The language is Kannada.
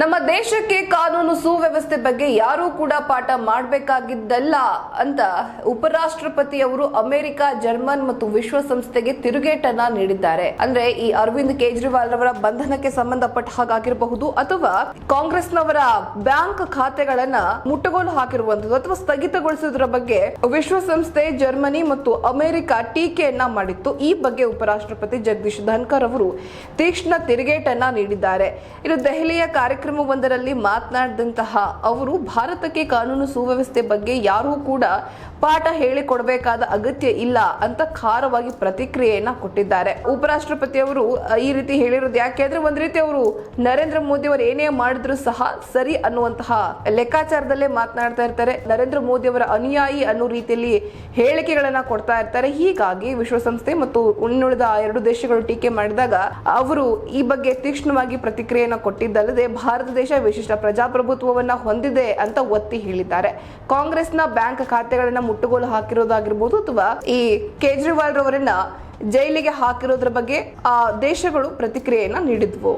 ನಮ್ಮ ದೇಶಕ್ಕೆ ಕಾನೂನು ಸುವ್ಯವಸ್ಥೆ ಬಗ್ಗೆ ಯಾರೂ ಕೂಡ ಪಾಠ ಮಾಡಬೇಕಾಗಿದ್ದಲ್ಲ ಅಂತ ಉಪರಾಷ್ಟ್ರಪತಿ ಅವರು ಅಮೆರಿಕ, ಜರ್ಮನ್ ಮತ್ತು ವಿಶ್ವಸಂಸ್ಥೆಗೆ ತಿರುಗೇಟನ್ನ ನೀಡಿದ್ದಾರೆ. ಅಂದ್ರೆ ಈ ಅರವಿಂದ್ ಕೇಜ್ರಿವಾಲ್ ರವರ ಬಂಧನಕ್ಕೆ ಸಂಬಂಧಪಟ್ಟ ಹಾಗಾಗಿರಬಹುದು ಅಥವಾ ಕಾಂಗ್ರೆಸ್ನವರ ಬ್ಯಾಂಕ್ ಖಾತೆಗಳನ್ನ ಮುಟ್ಟುಗೋಲು ಹಾಕಿರುವಂತದ್ದು ಅಥವಾ ಸ್ಥಗಿತಗೊಳಿಸುವುದರ ಬಗ್ಗೆ ವಿಶ್ವಸಂಸ್ಥೆ ಜರ್ಮನಿ ಮತ್ತು ಅಮೆರಿಕ ಟೀಕೆಯನ್ನ ಮಾಡಿತ್ತು. ಈ ಬಗ್ಗೆ ಉಪರಾಷ್ಟ್ರಪತಿ ಜಗದೀಶ್ ಧನ್ಕರ್ ಅವರು ತೀಕ್ಷ್ಣ ತಿರುಗೇಟನ್ನ ನೀಡಿದ್ದಾರೆ. ಇದು ದೆಹಲಿಯ ಕಾರ್ಯಕ್ರಮವೊಂದರಲ್ಲಿ ಮಾತನಾಡಿದಂತಹ ಅವರು, ಭಾರತಕ್ಕೆ ಕಾನೂನು ಸುವ್ಯವಸ್ಥೆ ಬಗ್ಗೆ ಯಾರೂ ಕೂಡ ಪಾಠ ಹೇಳಿಕೊಡಬೇಕಾದ ಅಗತ್ಯ ಇಲ್ಲ ಅಂತ ಖಾರವಾಗಿ ಪ್ರತಿಕ್ರಿಯೆಯನ್ನ ಕೊಟ್ಟಿದ್ದಾರೆ. ಉಪರಾಷ್ಟ್ರಪತಿ ಅವರು ಈ ರೀತಿ ಹೇಳಿರೋದು ಯಾಕೆ ಅಂದ್ರೆ, ಒಂದ್ ರೀತಿ ಅವರು ನರೇಂದ್ರ ಮೋದಿ ಅವರು ಏನೇ ಮಾಡಿದ್ರು ಸಹ ಸರಿ ಅನ್ನುವಂತಹ ಲೆಕ್ಕಾಚಾರದಲ್ಲೇ ಮಾತನಾಡ್ತಾ ಇರ್ತಾರೆ. ನರೇಂದ್ರ ಮೋದಿ ಅವರ ಅನುಯಾಯಿ ಅನ್ನೋ ರೀತಿಯಲ್ಲಿ ಹೇಳಿಕೆಗಳನ್ನ ಕೊಡ್ತಾ ಇರ್ತಾರೆ. ಹೀಗಾಗಿ ವಿಶ್ವಸಂಸ್ಥೆ ಮತ್ತು ಇನ್ನುಳಿದ ಎರಡು ದೇಶಗಳು ಟೀಕೆ ಮಾಡಿದಾಗ ಅವರು ಈ ಬಗ್ಗೆ ತೀಕ್ಷ್ಣವಾಗಿ ಪ್ರತಿಕ್ರಿಯೆಯನ್ನು ಕೊಟ್ಟಿದ್ದಲ್ಲದೆ ಭಾರತ ದೇಶ ವಿಶಿಷ್ಟ ಪ್ರಜಾಪ್ರಭುತ್ವವನ್ನ ಹೊಂದಿದೆ ಅಂತ ಒತ್ತಿ ಹೇಳಿದ್ದಾರೆ. ಕಾಂಗ್ರೆಸ್ನ ಬ್ಯಾಂಕ್ ಖಾತೆಗಳನ್ನು ಮುಟ್ಟುಗೋಲು ಹಾಕಿರೋದಾಗಿರ್ಬೋದು ಅಥವಾ ಈ ಕೇಜ್ರಿವಾಲ್ ರವರನ್ನ ಜೈಲಿಗೆ ಹಾಕಿರೋದ್ರ ಬಗ್ಗೆ ಆ ದೇಶಗಳು ಪ್ರತಿಕ್ರಿಯೆಯನ್ನ ನೀಡಿದ್ವು.